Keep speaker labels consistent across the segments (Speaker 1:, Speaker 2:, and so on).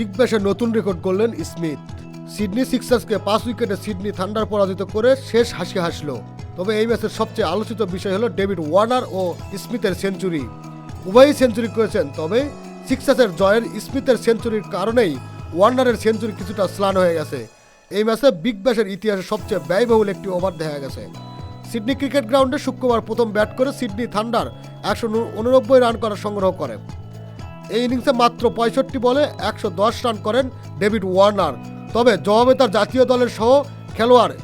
Speaker 1: Big ব্যাশে নতুন record করলেন Smith. Sydney সিক্সার্সকে পাঁচ উইকেটে সিডনি থান্ডার পরাজিত করে শেষ হাসি হাসলো। তবে এই ম্যাচের সবচেয়ে আলোচিত বিষয় হলো ডেভিড ওয়ার্নার ও স্মিথের সেঞ্চুরি। উভয়ই সেঞ্চুরি করেছেন, তবে সিক্সার্সের জয়ের স্মিথের সেঞ্চুরির কারণেই ওয়ার্নারের সেঞ্চুরি কিছুটা স্লান হয়ে গেছে। এই ম্যাচে বিগ ব্যাশের ইতিহাসে সবচেয়ে ব্যয়বহুল একটি ওভার দেখা গেছে। সিডনি ক্রিকেট গ্রাউন্ডে শুক্রবার প্রথম ব্যাট করে সিডনি থান্ডার একশো উননব্বই রান করার সংগ্রহ করে। এই ইনিংসে মাত্র পঁয়ষট্টি বলে একশো দশ রান করেন ডেভিড ওয়ার্নার। তবে জবাবে তার জাতীয় দলের সহ খেলোয়াড়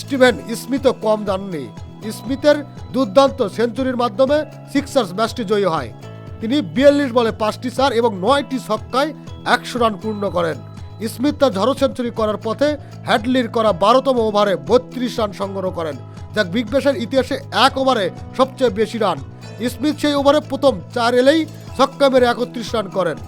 Speaker 1: স্টিভেন স্মিথও কম যাননি স্মিথের দুর্দান্ত সেঞ্চুরির মাধ্যমে সিক্সার্স ম্যাচটি জয়ী হয়। তিনি বিয়াল্লিশ বলে পাঁচটি চার এবং নয়টি ছক্কায় একশো রান পূর্ণ করেন। স্মিথ তার ঝড়ো সেঞ্চুরি করার পথে হ্যাডলির করা বারোতম ওভারে বত্রিশ রান সংগ্রহ করেন, যা বিগ ব্যাশের ইতিহাসে এক ওভারে সবচেয়ে বেশি রান। স্মিথ সেই ওভারে প্রথম চার এলেই ছক্কা মেরে একত্রিশ রান করেন।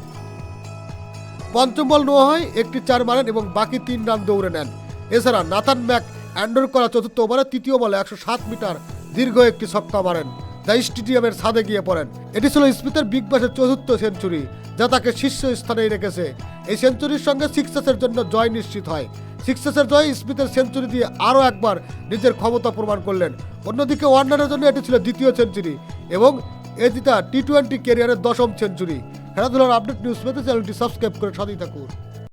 Speaker 1: পঞ্চম বল নেওয়া হয়, একটি চার মারেন এবং বাকি তিন রান দৌড়ে নেন। এছাড়া নাথান ম্যাক অ্যান্ডোর করা চতুর্থ ওভারে তৃতীয় বলে একশো সাত মিটার দীর্ঘ একটি ছক্কা মারেন। যা স্টেডিয়ামের ছাদে গিয়ে পড়েন। এটি ছিল স্মিথের বিগ ব্যাশের চতুর্থ সেঞ্চুরি, যা তাকে শীর্ষ স্থানেই রেখেছে। এই সেঞ্চুরির সঙ্গে সিক্সেসের জন্য জয় নিশ্চিত হয়। সিক্সেসের জয় স্মিথের সেঞ্চুরি দিয়ে আরও একবার নিজের ক্ষমতা প্রমাণ করলেন। অন্যদিকে ওয়ার্নারের জন্য এটি ছিল দ্বিতীয় সেঞ্চুরি এবং এটি তার টি টোয়েন্টি ক্যারিয়ারের দশম সেঞ্চুরি খেলাধুলার আপডেট নিউজ পেতে চ্যানেলটি সাবস্ক্রাইব করে সাথেই থাকুন।